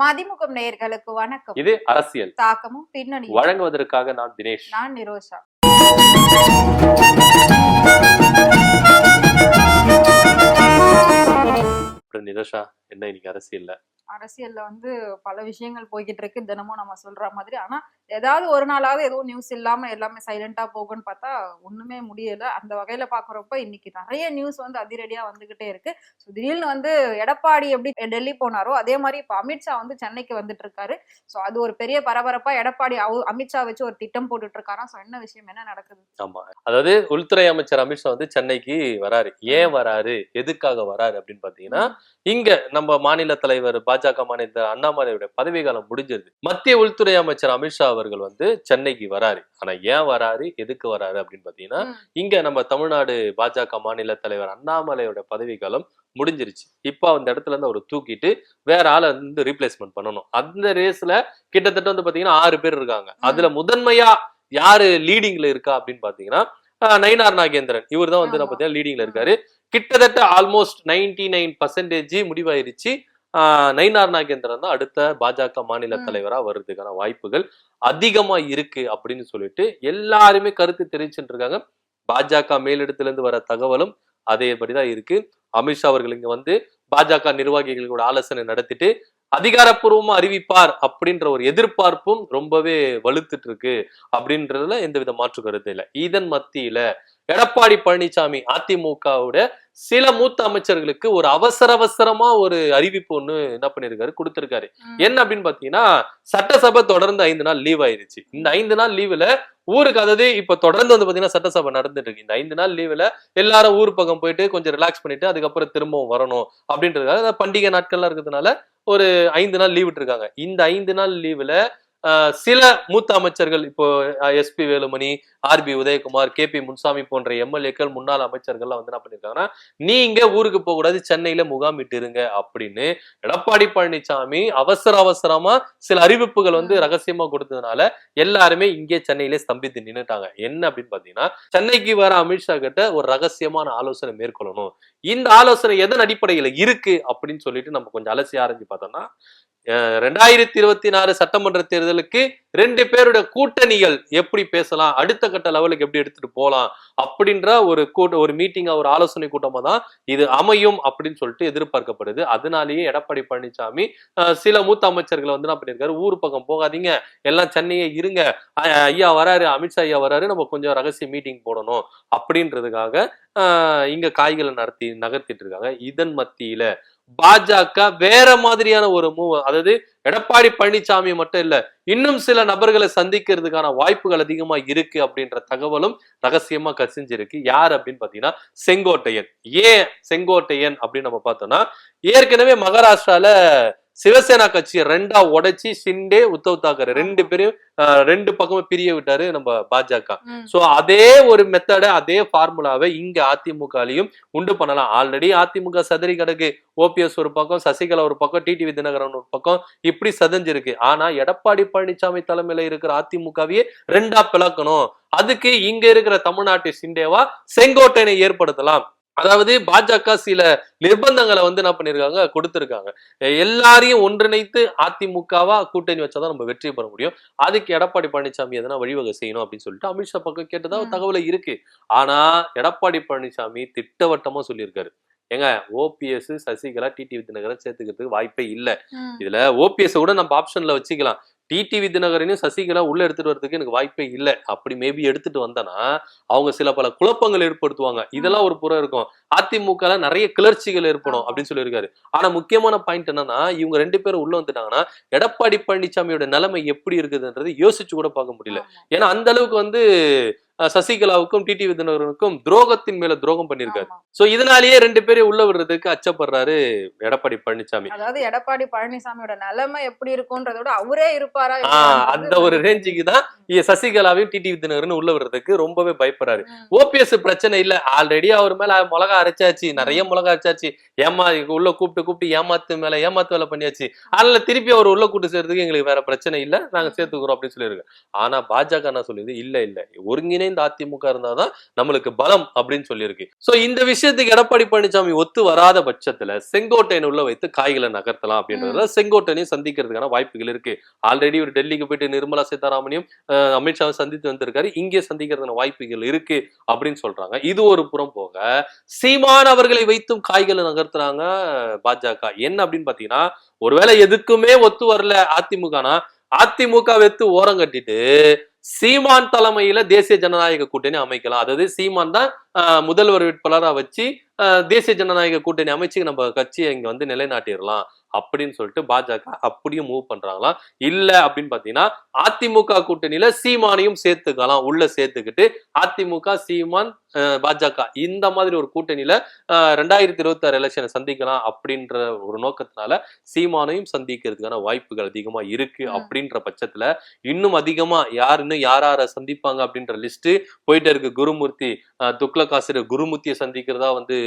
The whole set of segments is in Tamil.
மதிமுகம் நேயர்களுக்கு வணக்கம். இது அரசியல். தாக்கமும் பின்னணி வழங்குவதற்காக நான் தினேஷ். நான் நிரோஷா. அப்புறம் நிரோஷா என்ன இன்னைக்கு அரசியல்ல? அரசியல்ல வந்து பல விஷயங்கள் போய்கிட்டு இருக்கு. தினமும் நம்ம சொல்ற மாதிரி. ஆனா ஏதாவது ஒரு நாளாவது எதுவும் நியூஸ் இல்லாம எல்லாமே சைலண்டா போகும்னு பார்த்தா ஒண்ணுமே முடியல. அந்த வகையில பாக்குறப்ப இன்னைக்கு நிறைய நியூஸ் வந்து அதிரடியா வந்துகிட்டே இருக்கு. ஸோ திடீர்னு வந்து எடப்பாடி எப்படி டெல்லி போனாரோ அதே மாதிரி இப்ப அமித்ஷா வந்து சென்னைக்கு வந்துட்டு இருக்காரு. ஸோ அது ஒரு பெரிய பரபரப்பா எடப்பாடி அமித்ஷா வச்சு ஒரு திட்டம் போட்டுட்டு இருக்காராம் ஸோ என்ன விஷயம் என்ன நடக்குது? ஆமா. அதாவது உள்துறை அமைச்சர் அமித்ஷா வந்து சென்னைக்கு வராரு. ஏன் வராரு? எதுக்காக வராரு அப்படின்னு பாத்தீங்கன்னா இங்க நம்ம மாநில தலைவர் பாஜக மாநில அண்ணாமலையுடைய பதவி காலம் முடிஞ்சிருது. மத்திய உள்துறை அமைச்சர் அமித்ஷா அவர்கள் வந்து சென்னைக்கு வராரு. ஆனா ஏன் வராரு? எதுக்கு வராரு அப்படின்னு பாத்தீங்கன்னா. இங்க நம்ம தமிழ்நாடு பாஜக மாநில தலைவர் அண்ணாமலையோட பதவி காலம் முடிஞ்சிருச்சு. இப்போ அந்த இடத்துல இருந்து அவர் தூக்கிட்டு வேற ஆளை வந்து ரீப்ளேஸ்மெண்ட் பண்ணணும். அந்த ரேஸ்ல கிட்டத்தட்ட வந்து பாத்தீங்கன்னா ஆறு பேர் இருக்காங்க. அதுல முதன்மையா யாரு லீடிங்ல இருக்கா அப்படின்னு பாத்தீங்கன்னா நயினார் நாகேந்திரன். இவர் தான் வந்து பார்த்தீங்கன்னா லீடிங்ல இருக்காரு. கிட்டத்தட்ட ஆல்மோஸ்ட் நைன்டி நைன் பர்சன்டேஜ் முடிவாயிருச்சு. நயினார் நாகேந்திரன் தான் அடுத்த பாஜக மாநில. தலைவரா வர்றதுக்கான வாய்ப்புகள் அதிகமா இருக்கு அப்படின்னு சொல்லிட்டு எல்லாருமே கருத்து தெரிவிச்சுட்டு இருக்காங்க. பாஜக மேலிடத்துல இருந்து வர தகவலும் அதேபடிதான் இருக்கு. அமித்ஷா அவர்கள் இங்க வந்து பாஜக நிர்வாகிகளோட ஆலோசனை நடத்திட்டு அதிகாரப்பூர்வமா அறிவிப்பார் அப்படின்ற ஒரு எதிர்பார்ப்பும் ரொம்பவே வலுத்துட்டு இருக்கு அப்படின்றதுல எந்தவித மாற்று கருத்து இல்லை. இதன் மத்தியில எடப்பாடி பழனிசாமி அதிமுகவோட சில மூத்த அமைச்சர்களுக்கு ஒரு அவசர அவசரமா ஒரு அறிவிப்பு ஒண்ணு என்ன பண்ணிருக்காரு கொடுத்திருக்காரு. என்ன அப்படின்னு பாத்தீங்கன்னா சட்டசபை தொடர்ந்து ஐந்து நாள் லீவ் ஆயிருச்சு. இந்த ஐந்து நாள் லீவுல ஊருக்கு அதாவது இப்ப தொடர்ந்து வந்து பாத்தீங்கன்னா சட்டசபை நடந்துட்டு இருக்கு. இந்த ஐந்து நாள் லீவுல எல்லாரும் ஊர் பக்கம் போயிட்டு கொஞ்சம் ரிலாக்ஸ் பண்ணிட்டு அதுக்கப்புறம் திரும்பவும் வரணும் அப்படின்றதுக்காக பண்டிகை நாட்கள்லாம் இருக்கிறதுனால ஒரு ஐந்து நாள் லீவ் விட்டுருக்காங்க. இந்த ஐந்து நாள் லீவுல சில மூத்த அமைச்சர்கள் இப்போ SP Velumani RB Udhayakumar K P Munusamy போன்ற எம்எல்ஏக்கள் முன்னாள் அமைச்சர்கள்லாம் வந்து என்ன பண்ணிருக்காங்கன்னா நீங்க ஊருக்கு போக கூடாது சென்னையில முகாமிட்டு இருங்க அப்படின்னு எடப்பாடி பழனிசாமி அவசர அவசரமா சில அறிவிப்புகள் வந்து ரகசியமா கொடுத்ததுனால எல்லாருமே இங்கே சென்னையிலே ஸ்தம்பித்து நின்னுட்டாங்க. என்ன அப்படின்னு பாத்தீங்கன்னா சென்னைக்கு வர அமித்ஷா கிட்ட ஒரு ரகசியமான ஆலோசனை மேற்கொள்ளணும். இந்த ஆலோசனை எதன் அடிப்படையில இருக்கு? அப்படின்னு சொல்லிட்டு நம்ம கொஞ்சம் அலசி ஆரஞ்சு பார்த்தோம்னா ரெண்டாயிரத்தி இருபத்தி நாலு சட்டமன்ற தேர்தலுக்கு ரெண்டு பேரோட கூட்டணிகள் எப்படி பேசலாம்? அடுத்த கட்ட லெவலுக்கு எப்படி எடுத்துட்டு போகலாம் அப்படின்ற ஒரு கூட்ட ஒரு மீட்டிங்கா ஒரு ஆலோசனை கூட்டமா தான் இது அமையும் அப்படின்னு சொல்லிட்டு எதிர்பார்க்கப்படுது. அதனாலேயே எடப்பாடி பழனிசாமி சில மூத்த அமைச்சர்களை வந்து என்ன பண்ணியிருக்காரு? ஊர் பக்கம் போகாதீங்க. எல்லாம் சென்னையே இருங்க. ஐயா வராரு அமித்ஷா ஐயா வராரு நம்ம கொஞ்சம் ரகசிய மீட்டிங் போடணும் அப்படின்றதுக்காக இங்க காய்களை நடத்தி நகர்த்திட்டு இருக்காங்க. இதன் மத்தியில பாஜக வேற மாதிரியான ஒரு மூவ் அதாவது எடப்பாடி பழனிசாமி மட்டும் இல்ல இன்னும் சில நபர்களை சந்திக்கிறதுக்கான வாய்ப்புகள் அதிகமா இருக்கு அப்படின்ற தகவலும் ரகசியமா கசிஞ்சிருக்கு. யார் அப்படின்னு பாத்தீங்கன்னா செங்கோட்டையன். ஏன் செங்கோட்டையன் அப்படின்னு நம்ம பார்த்தோம்னா ஏற்கனவே மகாராஷ்டிரால சிவசேனா கட்சியை ரெண்டா உடைச்சி ஷிண்டே உத்தவ் தாக்கரே. ரெண்டு பேரையும் ஆஹ் ரெண்டு பக்கமும் பிரிய விட்டாரு நம்ம பாஜக. சோ அதே ஒரு மெத்தட அதே ஃபார்முலாவை இங்க அதிமுகலையும் உண்டு பண்ணலாம். ஆல்ரெடி அதிமுக சதறி கிடக்கு. ஓபிஎஸ் ஒரு பக்கம் சசிகலா ஒரு பக்கம் டிடிவி தினகரன் ஒரு பக்கம் இப்படி சதஞ்சிருக்கு. ஆனா எடப்பாடி பழனிசாமி தலைமையில இருக்கிற அதிமுகவையே ரெண்டா பிளக்கணும். அதுக்கு இங்க இருக்கிற தமிழ்நாட்டு சிண்டேவா செங்கோட்டையனை ஏற்படுத்தலாம். அதாவது பாஜக சில நிர்பந்தங்களை வந்து என்ன பண்ணிருக்காங்க? கொடுத்திருக்காங்க. எல்லாரையும் ஒன்றிணைத்து அதிமுகவா கூட்டணி வச்சாதான் நம்ம வெற்றி பெற முடியும். அதுக்கு எடப்பாடி பழனிசாமி எதனா வழிவகை செய்யணும் அப்படின்னு சொல்லிட்டு அமித்ஷா பக்கம் கேட்டதா. தகவல் இருக்கு. ஆனா எடப்பாடி பழனிசாமி திட்டவட்டமா சொல்லியிருக்காரு. ஏங்க ஓபிஎஸ் சசிகலா டிடிவி தினகரன் சேர்த்துக்கிறதுக்கு வாய்ப்பே இல்ல. இதுல ஓபிஎஸ் கூட நம்ம ஆப்ஷன்ல வச்சுக்கலாம். டிடிவி தினகரனையும் சசிகலா உள்ள எடுத்துட்டு வரதுக்கு எனக்கு வாய்ப்பே இல்லை அப்படி மேபி எடுத்துட்டு வந்தனா அவங்க சில பல குழப்பங்கள் ஏற்படுத்துவாங்க இதெல்லாம் ஒரு புறம் இருக்கும் அதிமுக நிறைய கிளர்ச்சிகள் ஏற்படும். அப்படின்னு சொல்லியிருக்காரு ஆனா முக்கியமான பாயிண்ட் என்னன்னா இவங்க ரெண்டு பேரும் உள்ள வந்துட்டாங்கன்னா எடப்பாடி பழனிசாமியோட நிலைமை எப்படி இருக்குதுன்றது யோசிச்சு கூட பார்க்க முடியல. ஏன்னா அந்த அளவுக்கு வந்து சசிகலாவுக்கும் டிடிவி தினகரனுக்கும் துரோகத்தின் மேல துரோகம் பண்ணியிருக்காரு. ஆமா. சோ இதனாலேயே ரெண்டு பேரையும் உள்ள விடுறதுக்கு அச்சப்படுறாரு எடப்பாடி பழனிசாமி. அதாவது எடப்பாடி பழனிசாமியோட நிலைமை எப்படி இருக்கும்ன்றத விட அவரே இருப்பாரா அந்த ஒரு ரேஞ்சுக்கு தான் சசிகலாவையும் டிடி விதிநகர்னு உள்ள விடுறதுக்கு ரொம்பவே பயப்படுறாரு. ஓபிஎஸ் பிரச்சனை இல்ல. ஆல்ரெடி அவர் மேல மிளகா அரைச்சாச்சு. நிறைய மிளகா அரைச்சாச்சு. ஏமா உள்ள கூப்பிட்டு கூப்பிட்டு ஏமாத்து மேல ஏமாத்து வேலை பண்ணியாச்சு. அதனால திருப்பி அவர் உள்ள கூட்டு சேர்றதுக்கு எங்களுக்கு வேற பிரச்சனை இல்ல. நாங்க சேர்த்துக்கிறோம் அப்படின்னு சொல்லியிருக்கு ஆனா பாஜக என்ன சொல்லுது? இல்ல இல்ல. ஒருங்கிணைந்த அதிமுக இருந்தாதான் நம்மளுக்கு பலம் அப்படின்னு சொல்லியிருக்கு. சோ இந்த விஷயத்துக்கு எடப்பாடி பழனிசாமி ஒத்து வராத பட்சத்துல செங்கோட்டையன் உள்ள வைத்து காய்களை நகர்த்தலாம் அப்படின்றதுல செங்கோட்டையனையும் சந்திக்கிறதுக்கான வாய்ப்புகள் இருக்கு. ஆல்ரெடி ஒரு டெல்லிக்கு போயிட்டு நிர்மலா சீதாராமனையும் அமித்ஷாவை சந்தித்து வந்திருக்காரு. இங்கே சந்திக்கிறதுக்கான வாய்ப்புகள் இருக்கு அப்படின்னு சொல்றாங்க. இது ஒரு புறம் போக சீமான் அவர்களை வைத்தும் காய்களை நகர்த்துறாங்க பாஜக. என்ன அப்படின்னு பாத்தீங்கன்னா ஒருவேளை எதுக்குமே ஒத்து வரல அதிமுகனா அதிமுக வெத்து ஓரம் கட்டிட்டு சீமான் தலைமையில தேசிய ஜனநாயக கூட்டணி அமைக்கலாம். அதாவது சீமான் தான் ஆஹ், முதல்வர் வேட்பாளரா வச்சு ஆஹ், தேசிய ஜனநாயக கூட்டணி அமைச்சு நம்ம கட்சியை இங்க வந்து நிலைநாட்டிடலாம். அப்படின்னு சொல்லிட்டு பாஜக அப்படியும் மூவ் பண்றாங்களாம். இல்ல அப்படின்னு பாத்தீங்கன்னா அதிமுக கூட்டணியில சீமானையும் சேர்த்துக்கலாம் உள்ள சேர்த்துக்கிட்டு அதிமுக சீமான் பாஜக இந்த மாதிரி ஒரு கூட்டணியில ரெண்டாயிரத்தி இருபத்தி ஆறு எலெக்ஷனை சந்திக்கலாம் அப்படின்ற ஒரு நோக்கத்தினால சீமானையும் சந்திக்கிறதுக்கான வாய்ப்புகள் அதிகமா இருக்கு. அப்படின்ற பட்சத்துல இன்னும் அதிகமா யார் இன்னும் யார் யாரை சந்திப்பாங்க அப்படின்ற லிஸ்ட் போயிட்டு இருக்கு. குருமூர்த்தி துக்ளக் ஆசிரியர் குருமூர்த்தியை சந்திக்கிறதா வந்து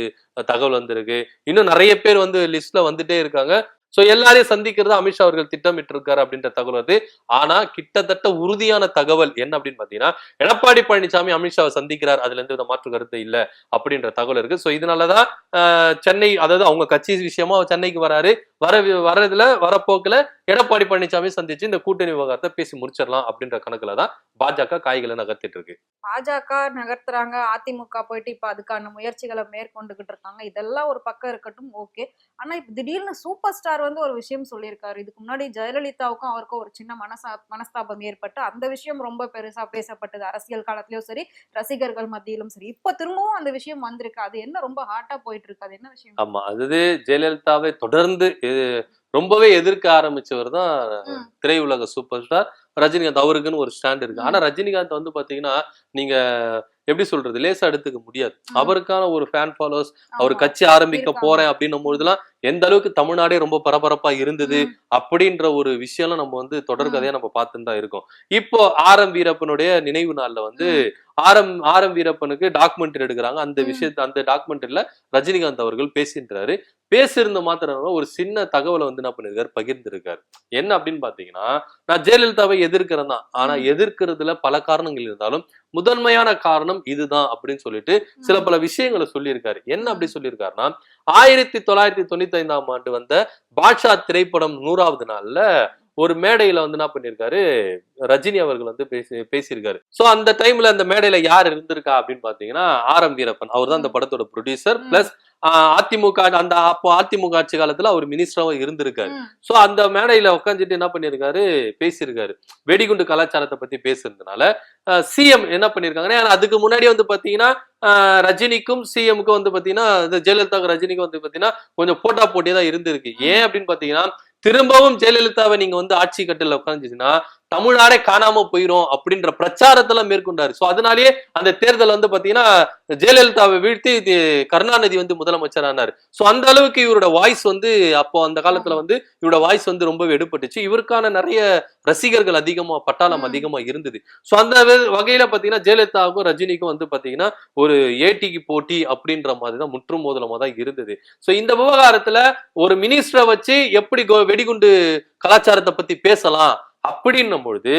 தகவல் வந்திருக்கு. இன்னும் நிறைய பேர் வந்து லிஸ்ட்ல வந்துட்டே இருக்காங்க. சோ எல்லாரையும் சந்திக்கிறது அமித்ஷா அவர்கள் திட்டமிட்டு இருக்காரு அப்படின்ற தகவல் வருது. ஆனா கிட்டத்தட்ட உறுதியான தகவல் என்ன அப்படின்னு பாத்தீங்கன்னா எடப்பாடி பழனிசாமி அமித்ஷாவை சந்திக்கிறார். அதுல எந்த வித மாற்று கருத்து இல்ல அப்படின்ற தகவல் இருக்கு. சோ இதனாலதான் ஆஹ், சென்னை அதாவது அவங்க கட்சி விஷயமா சென்னைக்கு வராரு. வர வரதுல வரப்போக்குல எடப்பாடி பழனிசாமி சந்திச்சு இந்த கூட்டணி விவகாரத்தை பேசி முடிச்சிடலாம் அப்படின்ற கணக்குல தான் பாஜக காய்களை நகர்த்திட்டு இருக்கு. பாஜக நகர்த்துறாங்க. அதிமுக போயிட்டு இப்ப அதுக்கான முயற்சிகளை மேற்கொண்டுகிட்டு இருக்காங்க. இதெல்லாம் ஒரு பக்கம் இருக்கட்டும் ஓகே. ஆனா இப்ப திடீர்னு சூப்பர் ஸ்டார் வந்து ஒரு விஷயம் சொல்லியிருக்காரு. இதுக்கு முன்னாடி ஜெயலலிதாவுக்கும் அவருக்கும் ஒரு சின்ன மனசா மனஸ்தாபம் ஏற்பட்டு அந்த விஷயம் ரொம்ப பெருசா பேசப்பட்டது. அரசியல் காலத்திலயும் சரி ரசிகர்கள் மத்தியிலும் சரி. இப்ப திரும்பவும் அந்த விஷயம் வந்திருக்கு. அது என்ன ரொம்ப ஹாட்டா போயிட்டு இருக்கு அது என்ன விஷயம்? ஆமா. அது ஜெயலலிதாவை தொடர்ந்து ரொம்பவே எதிர்க்க ஆரம்பிச்சவர் தான். திரையுலக சூப்பர் ஸ்டார் ரஜினிகாந்த். அவருக்குன்னு ஒரு ஸ்டாண்ட் இருக்கு. ஆனா ரஜினிகாந்த் வந்து பாத்தீங்கன்னா நீங்க எப்படி சொல்றது லேசா எடுத்துக்க முடியாது. அவருக்கான ஒரு ஃபேன் ஃபாலோவர்ஸ் அவர். கட்சி ஆரம்பிக்க. போறேன் அப்படின்னும் பொழுதுலாம் எந்த அளவுக்கு தமிழ்நாடே ரொம்ப பரபரப்பா இருந்தது. அப்படின்ற ஒரு விஷயம்லாம் நம்ம வந்து தொடர்கதையா நம்ம பார்த்துட்டு தான் இருக்கோம் இப்போ ஆர் எம் வீரப்பனுடைய நினைவு நாள்ல வந்து ஆரம் ஆரம் வீரப்பனுக்கு டாக்குமெண்ட்ரி எடுக்கிறாங்க. அந்த. விஷயத்த அந்த டாக்குமெண்ட்ரியில ரஜினிகாந்த் அவர்கள் பேசின்றாரு. பேசியிருந்த மாத்திரம் ஒரு சின்ன தகவலை வந்து என்ன பண்ணிருக்காரு பகிர்ந்திருக்காரு. என்ன அப்படின்னு பாத்தீங்கன்னா நான் ஜெயலலிதாவை எதிர்க்கிறேன் தான். ஆனா. எதிர்க்கிறதுல பல காரணங்கள் இருந்தாலும் முதன்மையான காரணம் இதுதான் அப்படின்னு சொல்லிட்டு சில பல விஷயங்களை சொல்லியிருக்காரு. என்ன அப்படி சொல்லியிருக்காருன்னா ஆயிரத்தி தொள்ளாயிரத்தி தொண்ணூத்தி ஐந்தாம் ஆண்டு வந்த பாட்ஷா திரைப்படம் நூறாவது நாள்ல ஒரு மேடையில வந்து என்ன பண்ணிருக்காரு? ரஜினி அவர்கள் வந்து பேசி பேசியிருக்காரு. சோ அந்த டைம்ல அந்த மேடையில யார் இருந்திருக்கா அப்படின்னு பாத்தீங்கன்னா ஆர் எம் வீரப்பன். அவர் தான் அந்த படத்தோட ப்ரொடியூசர். பிளஸ் அதிமுக அந்த அப்போ அதிமுக ஆட்சி காலத்துல அவர் மினிஸ்டராவும் இருந்திருக்காரு. சோ அந்த மேடையில உட்காந்துட்டு என்ன பண்ணிருக்காரு? பேசியிருக்காரு. வெடிகுண்டு கலாச்சாரத்தை பத்தி பேசுறதுனால சிஎம் என்ன பண்ணிருக்காங்கன்னா அதுக்கு முன்னாடி வந்து பாத்தீங்கன்னா ரஜினிக்கும் சிஎம்க்கும் வந்து பாத்தீங்கன்னா இந்த ஜெயலலிதாவுக்கு ரஜினிக்கும் வந்து பாத்தீங்கன்னா கொஞ்சம் போட்டா போட்டியா தான் இருந்திருக்கு. ஏன் அப்படின்னு பாத்தீங்கன்னா திரும்பவும் ஜெயலலிதாவை நீங்க வந்து ஆட்சி கட்டில உட்காந்துச்சுன்னா தமிழ்நாடே காணாம போயிரும் அப்படின்ற பிரச்சாரத்தெல்லாம் மேற்கொண்டாரு. சோ அதனாலேயே அந்த தேர்தல் வந்து பாத்தீங்கன்னா ஜெயலலிதாவை வீழ்த்தி கருணாநிதி வந்து முதலமைச்சர் ஆனார். சோ அந்த அளவுக்கு இவரோட வாய்ஸ் வந்து அப்போ அந்த காலத்துல வந்து இவரோட வாய்ஸ் வந்து ரொம்ப எடுபட்டுச்சு. இவருக்கான நிறைய ரசிகர்கள் அதிகமா பட்டாளம். அதிகமா இருந்தது. சோ அந்த வகையில பாத்தீங்கன்னா ஜெயலலிதாவுக்கும் ரஜினிக்கும் வந்து பாத்தீங்கன்னா ஒரு ஏடிக்கு போட்டி அப்படின்ற மாதிரி தான் முற்றும் மோதலமா தான் இருந்தது. சோ இந்த விவகாரத்துல ஒரு மினிஸ்டரை வச்சு எப்படி வெடிகுண்டு கலாச்சாரத்தை பத்தி பேசலாம் அப்படின்னும் பொழுது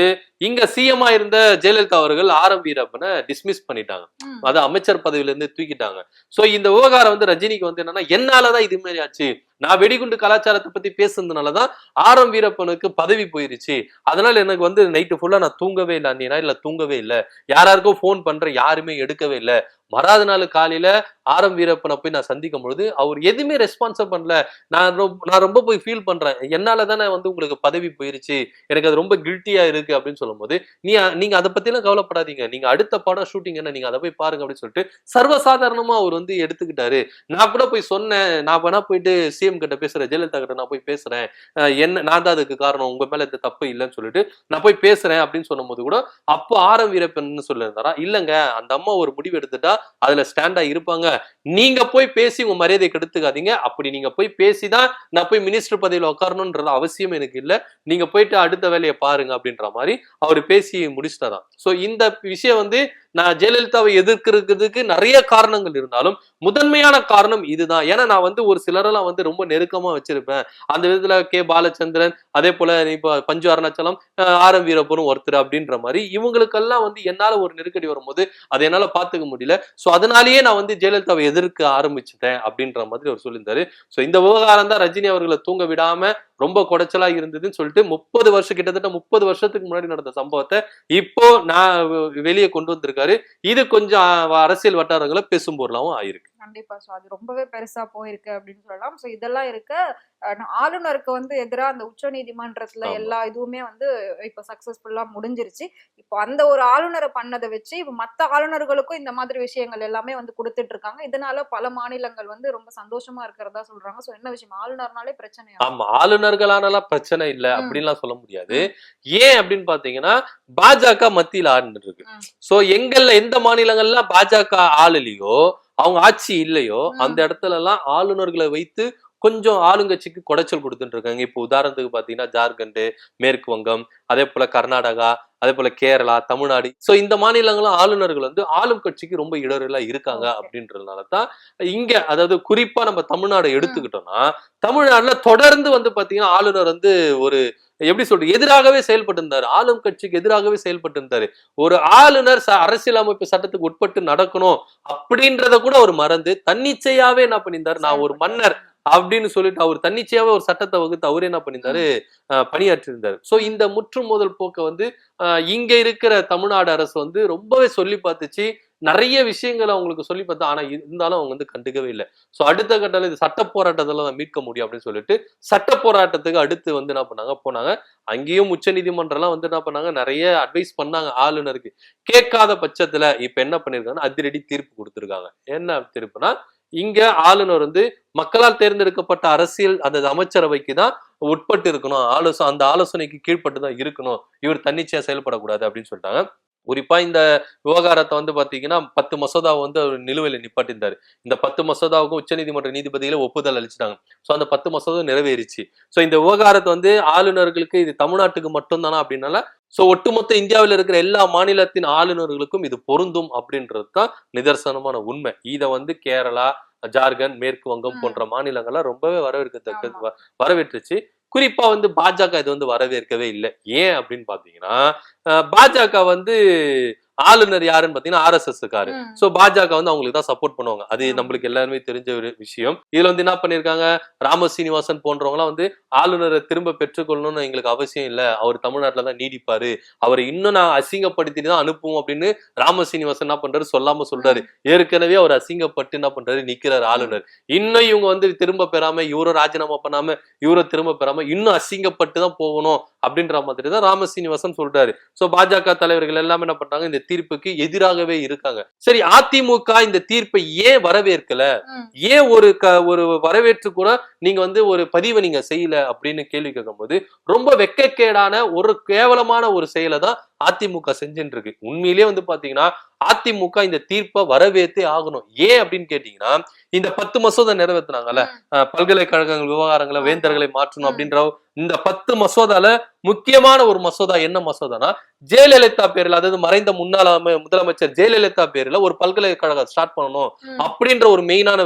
இங்க சிஎம்ஆ இருந்த ஜெயலலிதா அவர்கள் ஆர் எம் வீரப்பனை டிஸ்மிஸ் பண்ணிட்டாங்க. அது அமைச்சர் பதவியில இருந்து தூக்கிட்டாங்க. சோ இந்த விவகாரம் வந்து ரஜினிக்கு வந்து என்னன்னா என்னாலதான் இது மாதிரி ஆச்சு. நான் வெடிகுண்டு கலாச்சாரத்தை பத்தி பேசுனதுனாலதான் ஆர் எம் வீரப்பனுக்கு பதவி போயிருச்சு. அதனால எனக்கு வந்து நைட்டு ஃபுல்லா நான் தூங்கவே இல்லை அன்னிய இல்ல தூங்கவே இல்லை. யாராருக்கும் ஃபோன் பண்றேன் யாருமே எடுக்கவே இல்லை. மறாத நாள் காலையில ஆர் எம் வீரப்பனை போய் நான் சந்திக்கும் பொழுது அவர் எதுவுமே ரெஸ்பான்ஸா பண்ணல. நான் ரொம்ப நான் ரொம்ப போய் ஃபீல் பண்றேன். என்னால தானே வந்து உங்களுக்கு பதவி போயிருச்சு. எனக்கு அது ரொம்ப கில்ட்டியா இருக்கு அப்படின்னு சொல்லும்போது நீ நீங்க அதை பத்தி எல்லாம் கவலைப்படாதீங்க. நீங்க அடுத்த படம் ஷூட்டிங் என்ன நீங்க அதை போய் பாருங்க அப்படின்னு சொல்லிட்டு சர்வசாதாரணமா அவர் வந்து எடுத்துக்கிட்டாரு. நான் கூட போய் சொன்னேன். நான் வேணா போயிட்டு சிஎம் கிட்ட பேசுறேன் ஜெயலலிதா கிட்ட நான் போய் பேசுறேன். என்ன நான் தான் அதுக்கு காரணம் உங்க மேல இந்த தப்பு இல்லைன்னு சொல்லிட்டு நான் போய் பேசுறேன் அப்படின்னு சொன்னும்போது கூட அப்போ ஆரம் வீரப்பன் சொல்லியிருந்தாரா இல்லைங்க அந்த அம்மா ஒரு முடிவு எடுத்துட்டா அதுல ஸ்டாண்டா இருப்பாங்க. நீங்க போய் பேசி உங்க மரியாதை கெடுத்துக்காதீங்க. அப்படி நீங்க போய் பேசிதான் நான் போய் மினிஸ்டர் பதவியில் உட்காரணும்ன்றது அவசியம் எனக்கு இல்லை. நீங்க போயிட்டு அடுத்த வேலையை பாருங்க அப்படின்ற மாதிரி அவர் பேசி முடிச்சிட்டாராம். ஸோ இந்த விஷயம் வந்து நான் ஜெயலலிதாவை எதிர்க்கிறதுக்கு நிறைய காரணங்கள் இருந்தாலும் முதன்மையான காரணம் இதுதான். ஏன்னா நான் வந்து ஒரு சிலரெல்லாம் வந்து ரொம்ப நெருக்கமா வச்சிருப்பேன். அந்த விதத்துல கே. பாலச்சந்திரன் அதே போல இப்போ பஞ்சு அருணாச்சலம் அஹ் ஆர். எம். வீரப்பனும் ஒருத்தர் அப்படின்ற மாதிரி இவங்களுக்கெல்லாம் வந்து என்னால ஒரு நெருக்கடி வரும்போது அதை என்னால பாத்துக்க முடியல. ஸோ அதனாலேயே நான் வந்து ஜெயலலிதாவை எதிர்க்க ஆரம்பிச்சுட்டேன் அப்படின்ற மாதிரி அவர் சொல்லியிருந்தாரு. ஸோ இந்த விவகாரம் தான் ரஜினி அவர்களை தூங்க விடாம ரொம்ப குடைச்சலா இருந்ததுன்னு சொல்லிட்டு முப்பது வருஷம் கிட்டத்தட்ட முப்பது வருஷத்துக்கு முன்னாடி நடந்த சம்பவத்தை இப்போ நான் வெளியே கொண்டு வந்திருக்காரு. இது கொஞ்சம் அரசியல் வட்டாரங்களை பேசும்பொருளாகவும் ஆயிருக்கு. கண்டிப்பா. சோ அது ரொம்பவே பெருசா போயிருக்கு அப்படின்னு சொல்லலாம். சோ இதெல்லாம் இருக்க ஆளுநருக்கு வந்து எதிரா அந்த உச்ச நீதிமன்றத்துல. எல்லா இதுவுமே வந்து இப்ப சக்சஸ்ஃபுல்லா முடிஞ்சிருச்சு. இப்போ அந்த ஒரு ஆளுநரை பண்ணதை வச்சு இப்ப மத்த ஆளுநர்களுக்கும் இந்த மாதிரி விஷயங்கள் எல்லாமே வந்து கொடுத்துட்டு இருக்காங்க இதனால பல மாநிலங்கள் வந்து ரொம்ப சந்தோஷமா இருக்கிறதா சொல்றாங்க. சோ என்ன விஷயம்? ஆளுநர்னாலே பிரச்சனை ஆமா. ஆளுநர்களானலாம் பிரச்சனை இல்ல. அப்படின்லாம் சொல்ல முடியாது. ஏன் அப்படின்னு பாத்தீங்கன்னா பாஜக மத்தியில ஆளுநர் இருக்கு. சோ எங்கள்ல எந்த மாநிலங்கள்ல பாஜக ஆளுலையோ அவங்க ஆட்சி இல்லையோ. அந்த இடத்துல எல்லாம் ஆளுநர்களை வைத்து கொஞ்சம் ஆளுங்கட்சிக்கு குடைச்சல் கொடுத்துட்டு இருக்காங்க இப்போ உதாரணத்துக்கு பாத்தீங்கன்னா ஜார்க்கண்ட் மேற்கு வங்கம் அதே போல கர்நாடகா அதே போல கேரளா தமிழ்நாடு சோ இந்த மாநிலங்களும் ஆளுநர்கள் வந்து ஆளும் கட்சிக்கு ரொம்ப இடரெல்லா இருக்காங்க. அப்படின்றதுனால தான் இங்க அதாவது குறிப்பா நம்ம தமிழ்நாடு எடுத்துக்கிட்டோம்னா தமிழ்நாட்டுல தொடர்ந்து வந்து பாத்தீங்கன்னா ஆளுநர் வந்து ஒரு எப்படி சொல்றது? எதிராகவே செயல்பட்டு இருந்தாரு ஆளும் கட்சிக்கு எதிராகவே செயல்பட்டு இருந்தாரு ஒரு ஆளுநர் அரசியலமைப்பு சட்டத்துக்கு உட்பட்டு நடக்கணும் அப்படின்றத கூட அவர் மறந்து தன்னிச்சையாவே என்ன பண்ணியிருந்தாரு? நான் ஒரு மன்னர் அப்படின்னு சொல்லிட்டு அவர் தன்னிச்சையாவே ஒரு சட்டத்தை வகுத்து அவரே என்ன பண்ணியிருந்தாரு? பணியாற்றியிருந்தாரு. சோ இந்த முற்று மோதல் போக்க வந்து இங்க இருக்கிற தமிழ்நாடு அரசு வந்து ரொம்பவே சொல்லி பார்த்துச்சு. நிறைய விஷயங்களை அவங்களுக்கு சொல்லி பார்த்தா ஆனா இருந்தாலும் அவங்க வந்து கண்டுக்கவே இல்லை. ஸோ அடுத்த கட்டத்தில் இது சட்ட போராட்டத்தில் தான் மீட்க முடியும் அப்படின்னு சொல்லிட்டு சட்ட போராட்டத்துக்கு அடுத்து வந்து என்ன பண்ணாங்க? போனாங்க. அங்கேயும் உச்ச நீதிமன்றம்லாம் வந்து என்ன பண்ணாங்க? நிறைய அட்வைஸ் பண்ணாங்க ஆளுநருக்கு. கேட்காத பட்சத்துல இப்ப என்ன பண்ணிருக்காங்கன்னா அதிரடி தீர்ப்பு கொடுத்துருக்காங்க. என்ன தீர்ப்புனா இங்க ஆளுநர் வந்து மக்களால் தேர்ந்தெடுக்கப்பட்ட அரசியல் அந்த அமைச்சரவைக்கு தான் உட்பட்டு இருக்கணும். ஆலோசனை அந்த ஆலோசனைக்கு கீழ்ப்பட்டு தான் இருக்கணும். இவர் தன்னிச்சையா செயல்படக்கூடாது அப்படின்னு சொல்லிட்டாங்க. குறிப்பா இந்த விவகாரத்தை வந்து பாத்தீங்கன்னா பத்து மசோதாவை வந்து அவர் நிலுவையில நிப்பாட்டியிருந்தாரு. இந்த பத்து மசோதாவுக்கும் உச்சநீதிமன்ற நீதிபதிகளை ஒப்புதல் அளிச்சிட்டாங்க. சோ அந்த பத்து மசோதா நிறைவேறிச்சு. சோ இந்த விவகாரத்தை வந்து ஆளுநர்களுக்கு இது தமிழ்நாட்டுக்கு மட்டும்தானா அப்படின்னால சோ ஒட்டுமொத்த இந்தியாவில் இருக்கிற எல்லா மாநிலத்தின் ஆளுநர்களுக்கும் இது பொருந்தும் அப்படின்றது தான் நிதர்சனமான உண்மை. இதை வந்து கேரளா ஜார்க்கண்ட் மேற்கு வங்கம். போன்ற மாநிலங்கள்லாம் ரொம்பவே வரவேற்கத்தக்க. வரவேற்றுச்சு. குறிப்பா வந்து பாஜக இது வந்து வரவேற்கவே இல்லை. ஏன் அப்படின்னு பாத்தீங்கன்னா பாஜக வந்து ஆளுநர் யாருன்னு பாத்தீங்கன்னா ஆர்எஸ்எஸ் காரு ம். சோ பாஜக வந்து அவங்களுக்கு தான் சப்போர்ட் பண்ணுவாங்க. அது. நம்மளுக்கு எல்லாருமே தெரிஞ்ச ஒரு விஷயம். இதுல வந்து என்ன பண்ணிருக்காங்க? ராம சீனிவாசன் போன்றவங்க எல்லாம் வந்து ஆளுநரை திரும்ப பெற்றுக்கொள்ளணும்னு எங்களுக்கு அவசியம் இல்ல. அவர் தமிழ்நாட்டுல தான் நீடிப்பாரு. அவரை இன்னும் நான் அசிங்கப்படுத்திட்டு தான் அனுப்புவோம் அப்படின்னு ராம சீனிவாசன் என்ன பண்றாரு? சொல்லாம சொல்றாரு. ஏற்கனவே அவர் அசிங்கப்பட்டு என்ன பண்றாரு? நிக்கிறாரு ஆளுநர். இன்னும் இவங்க வந்து திரும்ப பெறாம இவரும் ராஜினாமா பண்ணாம இவரை திரும்ப பெறாம இன்னும் அசிங்கப்பட்டு தான் போகணும் அப்படின்ற மாதிரி தான் ராம சீனிவாசன் சொல்றாரு. சோ பாஜக தலைவர்கள் எல்லாமே என்ன பண்றாங்க? இந்த தீர்ப்புக்கு எதிராகவே இருக்காங்க சரி அதிமுக இந்த தீர்ப்பை ஏன் வரவேற்கல. ஏன் ஒரு க ஒரு வரவேற்று கூட நீங்க வந்து ஒரு பதிவை நீங்க செய்யல அப்படின்னு கேள்வி கேட்கும்போது ரொம்ப வெக்கக்கேடான ஒரு கேவலமான ஒரு செயலை தான் அதிமுக செஞ்சுட்டு இருக்கு உண்மையிலேயே வந்து பாத்தீங்கன்னா அதிமுக இந்த தீர்ப்பை வரவேற்றே ஆகணும் ஏன் அப்படின்னு கேட்டீங்கன்னா இந்த பத்து மசோதா நிறைவேத்துனாங்கல்ல அஹ், பல்கலைக்கழகங்கள் விவகாரங்களை. வேந்தர்களை மாற்றணும். அப்படின்ற இந்த பத்து மசோதால முக்கியமான ஒரு மசோதா என்ன மசோதானா ஜெயலலிதா பேர்ல அதாவது மறைந்த முன்னாள் முதலமைச்சர் ஜெயலலிதா பேர்ல ஒரு பல்கலைக்கழகம் ஸ்டார்ட் பண்ணணும். அப்படின்ற ஒரு மெயினான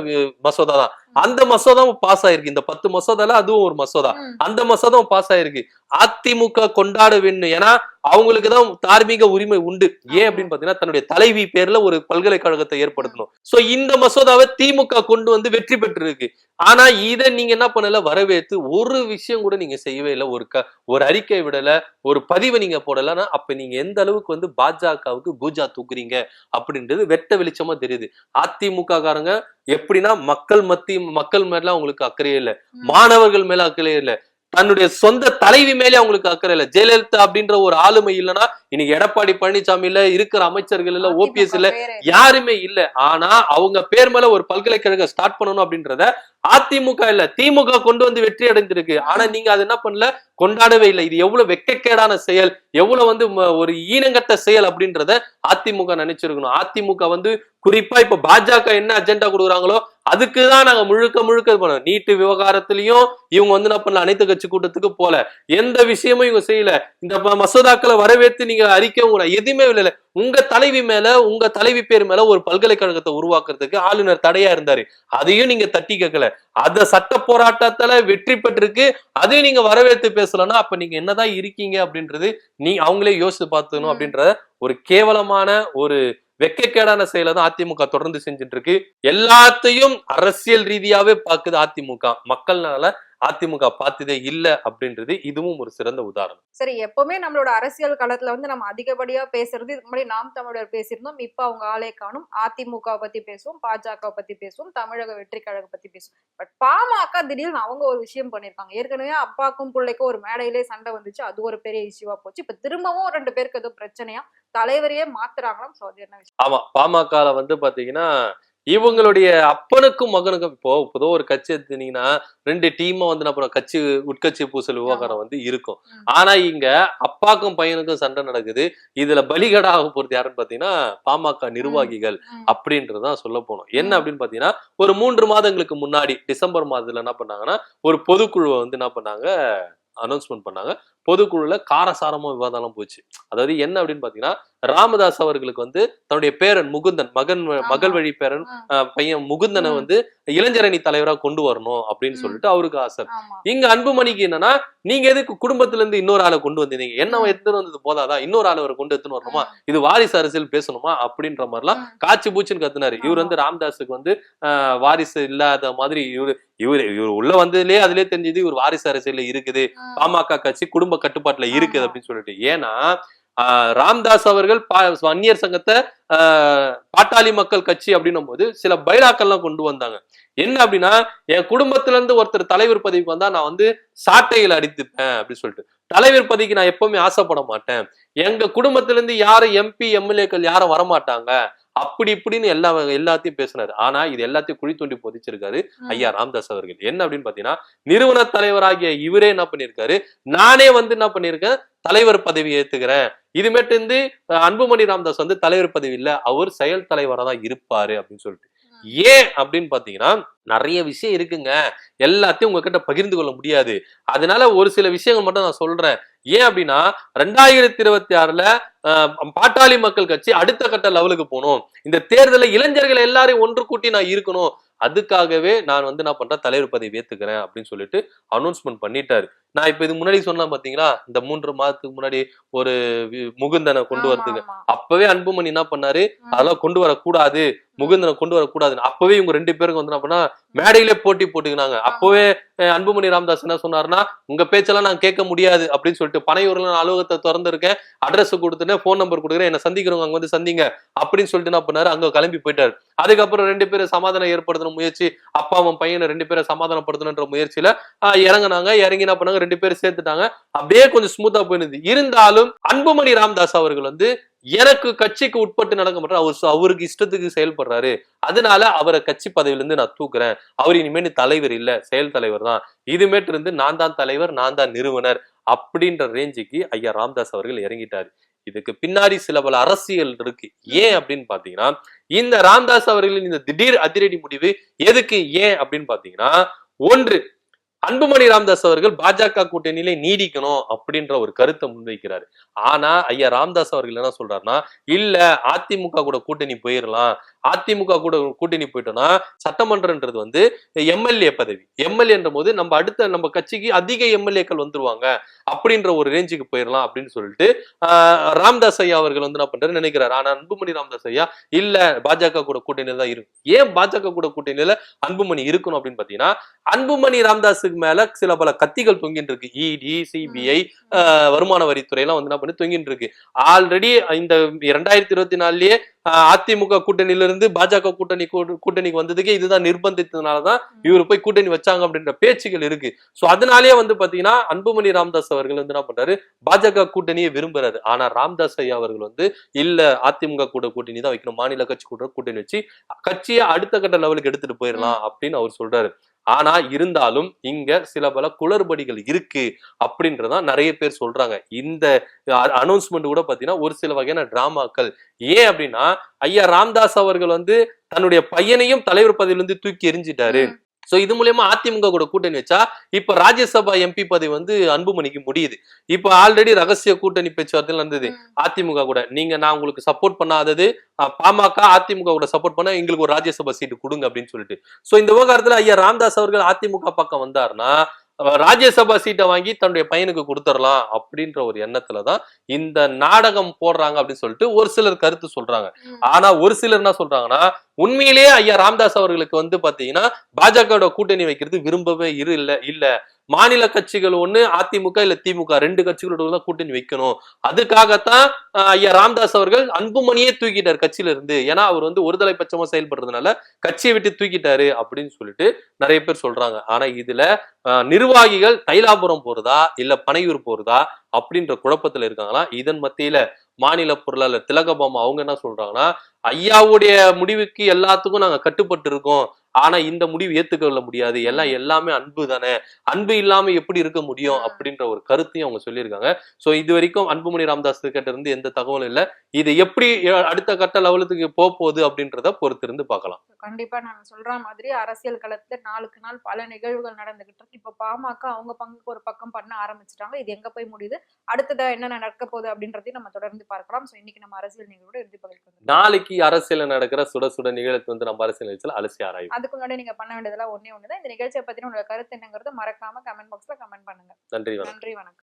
மசோதா தான் அந்த மசோதாவும் பாஸ் ஆயிருக்கு. இந்த பத்து மசோதால அதுவும் ஒரு மசோதா. அந்த மசோதாவும் பாஸ் ஆயிருக்கு. அதிமுக கொண்டாட வேணும் ஏன்னா அவங்களுக்கு தான் தார்மீக உரிமை உண்டு. ஏன் அப்படின்னு பாத்தீங்கன்னா தன்னுடைய தலைவி பேர்ல ஒரு பல்கலைக்கழகத்தை ஏற்படுத்தணும். சோ இந்த மசோதாவை திமுக கொண்டு வந்து வெற்றி பெற்றிருக்கு. ஆனா இதை நீங்க என்ன பண்ணல? வரவேற்று ஒரு விஷயம் கூட நீங்க செய்யவே இல்லை. ஒரு க ஒரு அறிக்கை விடல ஒரு பதிவை நீங்க போடலன்னா அப்ப நீங்க எந்த அளவுக்கு வந்து பாஜகவுக்கு பூஜா தூக்குறீங்க? அப்படின்றது வெட்ட வெளிச்சமா தெரியுது. அதிமுக காரங்க எப்படின்னா மக்கள் மத்தி மக்கள் மேல அவங்களுக்கு அக்கறையே இல்ல. மாணவர்கள் மேல அக்கறையே இல்ல தன்னுடைய சொந்த தலைவி மேலே அவங்களுக்கு அக்கறை இல்ல. ஜெயலலிதா அப்படின்ற ஒரு ஆளுமை இல்லைன்னா இன்னைக்கு எடப்பாடி பழனிசாமி இல்ல இருக்கிற அமைச்சர்கள் இல்ல ஓபிஎஸ் இல்ல யாருமே இல்ல. ஆனா அவங்க பேர் மேல ஒரு பல்கலைக்கழகம் ஸ்டார்ட் பண்ணணும் அப்படின்றத அதிமுக இல்ல திமுக கொண்டு வந்து வெற்றி அடைஞ்சிருக்கு ஆனா நீங்க அது என்ன பண்ணல? கொண்டாடவே இல்லை. இது எவ்வளவு வெக்கக்கேடான செயல் எவ்வளவு வந்து ஒரு ஈனங்கட்ட செயல் அப்படின்றத அதிமுக நினைச்சிருக்கணும். அதிமுக வந்து குறிப்பா இப்ப பாஜக என்ன அஜெண்டா கொடுக்குறாங்களோ அதுக்கு தான் நாங்க முழுக்க முழுக்க பண்ணோம். நீட்டு விவகாரத்திலயும் இவங்க வந்து என்ன பண்ணல அனைத்து கட்சி கூட்டத்துக்கு போல. எந்த விஷயமும் இவங்க செய்யல. இந்த மசோதாக்களை வரவேற்று நீங்க அறிக்கையும் கூட எதுவுமே இல்ல உங்க தலைவி மேல உங்க தலைவி பேர் மேல ஒரு பல்கலைக்கழகத்தை உருவாக்குறதுக்கு ஆளுநர் தடையா இருந்தாரு. அதையும் நீங்க தட்டி கேட்கல. அத சட்ட போராட்டத்துல வெற்றி பெற்றிருக்கு. அதையும் நீங்க வரவேற்று பேசலன்னா அப்ப நீங்க என்னதான் இருக்கீங்க அப்படின்றது நீ அவங்களே யோசிச்சு பார்த்துக்கணும் ம். அப்படின்ற ஒரு கேவலமான ஒரு வெக்கக்கேடான செயலை தான் அதிமுக தொடர்ந்து செஞ்சுட்டு இருக்கு. எல்லாத்தையும் அரசியல் ரீதியாவே பாக்குது அதிமுக. மக்கள்னால அதிமுக பார்த்ததே இல்ல அப்படின்றது இதுவும் ஒரு சிறந்த உதாரணம். சரி எப்பவுமே நம்மளோட அரசியல் களத்துல வந்து நம்ம அதிகப்படியா பேசுறது இதுக்கு முன்னாடி நாம் தமிழர் பேசியிருந்தோம் இப்ப அவங்க ஆளே காணும் அதிமுக பத்தி பேசுவோம் பாஜக பத்தி பேசுவோம் தமிழக வெற்றி கழகம் பத்தி பேசுவோம். பட் பாமக திடீர்னு அவங்க ஒரு விஷயம் பண்ணிருக்காங்க ஏற்கனவே அப்பாக்கும் பிள்ளைக்கும் ஒரு மேடையிலே சண்டை வந்துச்சு அது ஒரு பெரிய இஷ்யூவா போச்சு. இப்ப திரும்பவும் ரெண்டு பேருக்கு ஏதோ பிரச்சனையா தலைவரையே மாத்துறாங்களாம் ஆமா பாமகல வந்து பாத்தீங்கன்னா இவங்களுடைய அப்பனுக்கும் மகனுக்கும் இப்போ பொதுவா ஒரு கட்சி எடுத்தீங்கன்னா ரெண்டு டீமா வந்து என்ன பண்ணுவோம் கட்சி உட்கட்சி பூசல் விவகாரம் வந்து இருக்கும். ஆனா இங்க அப்பாக்கும் பையனுக்கும் சண்டை நடக்குது. இதுல பலிகடாக போறது யாருன்னு பாத்தீங்கன்னா பாமக நிர்வாகிகள் ம். அப்படின்றதான் சொல்ல போனோம். என்ன. அப்படின்னு பாத்தீங்கன்னா ஒரு மூன்று மாதங்களுக்கு முன்னாடி டிசம்பர் மாதத்துல என்ன பண்ணாங்கன்னா ஒரு பொதுக்குழுவை வந்து என்ன பண்ணாங்க அனௌன்ஸ்மெண்ட் பண்ணாங்க. பொதுக்குழுல காரசாரமா விவாதம்லாம் போச்சு அதாவது என்ன அப்படின்னு பாத்தீங்கன்னா ராமதாஸ் அவர்களுக்கு வந்து தன்னுடைய பேரன் முகுந்தன் மகன். மகள் வழி பேரன் பையன் முகுந்தனை. வந்து இளைஞரணி தலைவரா கொண்டு வரணும் அப்படின்னு. சொல்லிட்டு அவருக்கு ஆசை இங்க அன்புமணிக்கு என்னன்னா நீங்க எதுக்கு குடும்பத்துல இருந்து இன்னொரு ஆளை கொண்டு வந்தீங்க என்ன ம். எடுத்துட்டு வந்தது போதாதா இன்னொரு ஆளை அவரை கொண்டு எடுத்துன்னு வரணுமா. இது வாரிசு அரசியல் பேசணுமா அப்படின்ற மாதிரிலாம். காய்ச்சி பூச்சின்னு கத்துனாரு இவர். வந்து ராமதாஸுக்கு வந்து வாரிசு இல்லாத மாதிரி இவரு இவரு இவர் உள்ள வந்ததுலயே அதுலயே தெரிஞ்சது இவர் வாரிசு அரசியல்ல இருக்குது. பாமக கட்சி குடும்ப கட்டுப்பாட்டுல இருக்குது. அப்படின்னு சொல்லிட்டு. ஏன்னா ராம்தாஸ் அவர்கள் வன்னியர் சங்கத்தை பாட்டாளி மக்கள் கட்சி அப்படின்னும் போது சில பைலாக்கள்லாம் கொண்டு வந்தாங்க. என்ன அப்படின்னா என் குடும்பத்துல இருந்து ஒருத்தர் தலைவர் பதவிக்கு வந்தா நான் வந்து சாட்டையில் அடித்துப்பேன் அப்படின்னு சொல்லிட்டு. தலைவர் பதவிக்கு நான் எப்பவுமே ஆசைப்பட மாட்டேன். எங்க குடும்பத்துல இருந்து யாரும் எம்பி எம்எல்ஏக்கள் யாரும் வரமாட்டாங்க. அப்படி இப்படின்னு எல்லா எல்லாத்தையும் பேசினாரு. ஆனா இது எல்லாத்தையும் குழி தோண்டி புதைச்சிருக்காரு. ஐயா ராமதாஸ் அவர்கள். என்ன அப்படின்னு பாத்தீங்கன்னா நிறுவன தலைவராகிய இவரே என்ன பண்ணிருக்காரு நானே வந்து என்ன பண்ணிருக்கேன் தலைவர் பதவி ஏத்துக்கிறேன். இதுமேட்டு இருந்து அன்புமணி ராமதாஸ் வந்து தலைவர் பதவி இல்ல அவர் செயல் தலைவரா தான் இருப்பாரு அப்படின்னு சொல்லிட்டு. ஏன் அப்படின்னு பாத்தீங்கன்னா நிறைய விஷயம் இருக்குங்க. எல்லாத்தையும் உங்ககிட்ட பகிர்ந்து கொள்ள முடியாது. அதனால ஒரு சில விஷயங்கள் மட்டும் நான் சொல்றேன். ஏன் அப்படின்னா ரெண்டாயிரத்தி இருபத்தி ஆறுல அஹ், பாட்டாளி மக்கள் கட்சி அடுத்த கட்ட லெவலுக்கு போகணும். இந்த தேர்தலில் இளைஞர்கள் எல்லாரையும் ஒன்று கூட்டி நான் இருக்கணும். அதுக்காகவே நான் வந்து நான் பண்றேன் தலைவர் பதவி ஏத்துக்கிறேன் அப்படின்னு சொல்லிட்டு அனௌன்ஸ்மெண்ட் பண்ணிட்டாரு. நான் இப்ப இது முன்னாடி சொன்னேன் பாத்தீங்களா? இந்த மூன்று மாதத்துக்கு முன்னாடி ஒரு முகுந்தனை கொண்டு வரதுக்கு. அப்பவே அன்புமணி என்ன பண்ணாரு. அதெல்லாம் கொண்டு வரக்கூடாது. முகுந்தனை கொண்டு வரக்கூடாதுன்னு. அப்பவே இவங்க ரெண்டு பேருக்கு வந்து என்ன பண்ணா மேடையிலே போட்டி போட்டுக்கினாங்க. அப்பவே அன்புமணி ராமதாஸ் என்ன சொன்னாருன்னா உங்க பேச்செல்லாம் நான் கேட்க முடியாது அப்படின்னு சொல்லிட்டு பனையூர்ல நான் அலுவலகத்தை திறந்திருக்கேன். அட்ரஸ் கொடுத்துட்டேன் ஃபோன் நம்பர் கொடுக்குறேன். என்ன சந்திக்கிறவங்க அங்க வந்து சந்திங்க. அப்படின்னு சொல்லிட்டு என்ன பண்ணாரு? அங்க கிளம்பி போயிட்டாரு. அதுக்கப்புறம் ரெண்டு பேரும் சமாதானம் ஏற்படுத்தின முயற்சி அப்பா அவன் பையனை ரெண்டு பேரை சமாதானப்படுத்தணுன்ற முயற்சியில இறங்குனாங்க. இறங்கி என்ன பண்ணாங்க? ரெண்டு பேரும் சேர்த்துட்டாங்க. அப்படியே கொஞ்சம் ஸ்மூத்தா போயிருந்தது. இருந்தாலும் அன்புமணி ராம்தாஸ் அவர்கள் வந்து எனக்கு கட்சிக்கு உட்பட்டு நடக்க மாட்டார். அவர் அவருக்கு இஷ்டத்துக்கு செயல்படுறாரு. அதனால அவரை கட்சி பதவியில இருந்து நான் தூக்குறேன். அவர் இனிமேல் தலைவர் இல்ல. செயல் தலைவர் தான். இதுமேட்டு இருந்து நான் தான் தலைவர் நான் தான் நிறுவனர் அப்படின்ற ரேஞ்சுக்கு ஐயா ராம்தாஸ் அவர்கள் இறங்கிட்டாரு. இதுக்கு பின்னாடி சில பல அரசியல் இருக்கு. ஏன் அப்படின்னு பாத்தீங்கன்னா இந்த ராம்தாஸ் அவர்களின் இந்த திடீர் அதிரடி முடிவு எதுக்கு ஏன் அப்படின்னு பாத்தீங்கன்னா ஒன்று அன்புமணி ராமதாஸ் அவர்கள் பாஜக கூட்டணியிலே நீடிக்கணும் அப்படின்ற ஒரு கருத்தை முன்வைக்கிறாரு. ஆனா ஐயா ராமதாஸ் அவர்கள் என்ன சொல்றாருன்னா இல்ல அதிமுக கூட கூட்டணி போயிடலாம் அதிமுக கூட கூட்டணி போயிட்டோம்னா சட்டமன்றன்றது வந்து எம்எல்ஏ பதவி. எம்எல்ஏன்ற போது நம்ம அடுத்த நம்ம கட்சிக்கு அதிக எம்எல்ஏக்கள் வந்துருவாங்க அப்படின்ற ஒரு ரேஞ்சுக்கு போயிடலாம் அப்படின்னு சொல்லிட்டு ராமதாஸ் ஐயா அவர்கள் வந்து என்ன பண்றாரு நினைக்கிறாரு. ஆனா அன்புமணி ராமதாஸ் ஐயா இல்ல பாஜக கூட கூட்டணியில தான் இருக்கும் ஏன் பாஜக கூட கூட்டணியில அன்புமணி இருக்கணும் அப்படின்னு பாத்தீங்கன்னா அன்புமணி ராமதாஸுக்கு மேல சில பல கத்திகள் தொங்கிட்டு இருக்கு. இடி சிபிஐ வருமான வரித்துறை எல்லாம் வந்து என்ன பண்ணி தொங்கிட்டு இருக்கு. ஆல்ரெடி இந்த இரண்டாயிரத்தி இருபத்தி நாலுலயே அதிமுக கூட்டணியில இருந்து பாஜக கூட்டணி கூட்டணிக்கு வந்ததுக்கே இதுதான் நிர்பந்தித்ததுனாலதான் இவர் போய் கூட்டணி வச்சாங்க அப்படின்ற பேச்சுகள் இருக்கு. சோ அதனாலேயே வந்து பாத்தீங்கன்னா அன்புமணி ராமதாஸ் அவர்கள் வந்து என்ன பண்றாரு? பாஜக கூட்டணியை விரும்புறாரு. ஆனா ராமதாஸ் ஐயா அவர்கள் வந்து இல்ல அதிமுக கூட கூட்டணி தான் வைக்கணும். மாநில கட்சி கூட கூட்டணி வச்சு கட்சியை அடுத்த கட்ட லெவலுக்கு எடுத்துட்டு போயிடலாம் அப்படின்னு அவர் சொல்றாரு. ஆனா இருந்தாலும் இங்க சில பல குளறுபடிகள் இருக்கு அப்படின்றதான் நிறைய பேர் சொல்றாங்க. இந்த அனௌன்ஸ்மெண்ட் கூட பாத்தீங்கன்னா ஒரு சில வகையான டிராமாக்கள் ஏன் அப்படின்னா ஐயா ராம்தாஸ் அவர்கள் வந்து தன்னுடைய பையனையும் தலைவர் பதவியிலிருந்து தூக்கி எரிஞ்சிட்டாரு சோ இது மூலியமா அதிமுக கூட கூட்டணி வச்சா இப்ப ராஜ்யசபா எம்பி பதவி வந்து அன்புமணிக்கு முடியுது. இப்ப ஆல்ரெடி ரகசிய கூட்டணி பேச்சுவார்த்தைகள் நடந்தது. அதிமுக கூட. நீங்க நான் உங்களுக்கு சப்போர்ட் பண்ணாதது பாமக அதிமுக கூட சப்போர்ட் பண்ணா எங்களுக்கு ஒரு ராஜ்யசபா சீட்டு கொடுங்க அப்படின்னு சொல்லிட்டு. சோ இந்த விவகாரத்துல ஐயா ராமதாஸ் அவர்கள் அதிமுக பக்கம் வந்தாருன்னா ராஜ்யசபா சீட்டை வாங்கி தன்னுடைய பையனுக்கு கொடுத்துடலாம் அப்படின்ற ஒரு எண்ணத்துலதான் இந்த நாடகம் போடுறாங்க அப்படின்னு சொல்லிட்டு ஒரு சிலர் கருத்து சொல்றாங்க. ஆனா ஒரு சிலர் என்ன சொல்றாங்கன்னா உண்மையிலேயே ஐயா ராமதாஸ் அவர்களுக்கு வந்து பாத்தீங்கன்னா பாஜகவோட கூட்டணி வைக்கிறது விரும்பவே இரு இல்ல இல்ல மாநில கட்சிகள் ஒண்ணு அதிமுக இல்ல திமுக ரெண்டு கட்சிகளோட தான் கூட்டணி வைக்கணும். அதுக்காகத்தான் ஐயா ராம்தாஸ் அவர்கள் அன்புமணியே தூக்கிட்டார் கட்சியில இருந்து ஏன்னா அவர் வந்து ஒருதலை பட்சமா செயல்படுறதுனால கட்சியை விட்டு தூக்கிட்டாரு அப்படின்னு சொல்லிட்டு நிறைய பேர் சொல்றாங்க. ஆனா இதுல நிர்வாகிகள் தைலாபுரம் போறதா இல்ல பனையூர் போறதா அப்படின்ற குழப்பத்துல இருக்காங்களா? இதன் மத்தியில மாநில பொருளாளர் திலகபாமா அவங்க என்ன சொல்றாங்கன்னா ஐயாவுடைய முடிவுக்கு எல்லாத்துக்கும் நாங்க கட்டுப்பட்டு இருக்கோம். ஆனா இந்த முடிவு ஏத்துக்கொள்ள முடியாது. எல்லாம் எல்லாமே அன்பு தானே. அன்பு இல்லாம எப்படி இருக்க முடியும். அப்படின்ற ஒரு கருத்தையும் அவங்க சொல்லியிருக்காங்க. சோ இது வரைக்கும் அன்புமணி ராமதாஸ் கிட்ட இருந்து எந்த தகவலும் இல்ல. இது எப்படி அடுத்த கட்ட லெவலுக்கு போக போகுது அப்படின்றத பொறுத்திருந்து பார்க்கலாம். கண்டிப்பா நாங்க சொல்ற மாதிரி அரசியல் களத்துல நாளுக்கு நாள் பல நிகழ்வுகள் நடந்துகிட்டு இருக்கு. இப்ப பாமக அவங்க பங்குக்கு ஒரு பக்கம் பண்ண ஆரம்பிச்சிட்டாங்க. இது எங்க போய் முடியுது? அடுத்ததா என்ன நடக்க போகுது அப்படின்றதையும் நம்ம தொடர்ந்து பார்க்கலாம். சோ இன்னைக்கு நம்ம அரசியல் நிகழ்வோட இறுதி பகுதிக்கு நாளைக்கு அரசியல்ல நடக்கிற சுட சுட நிகழ்ச்சி வந்து நம்ம அரசியல் நிகழ்ச்சியில் அலசி ஆராயும் முன்னாடி நீங்க பண்ண வேண்டியதெல்லாம் ஒன்னே ஒண்ணுதான். இந்த நிகழ்ச்சியை பத்தின உங்களோட கருத்து என்னங்கிறது மறக்காம கமெண்ட் பாக்ஸ்ல கமெண்ட் பண்ணுங்க. நன்றி நன்றி வணக்கம்.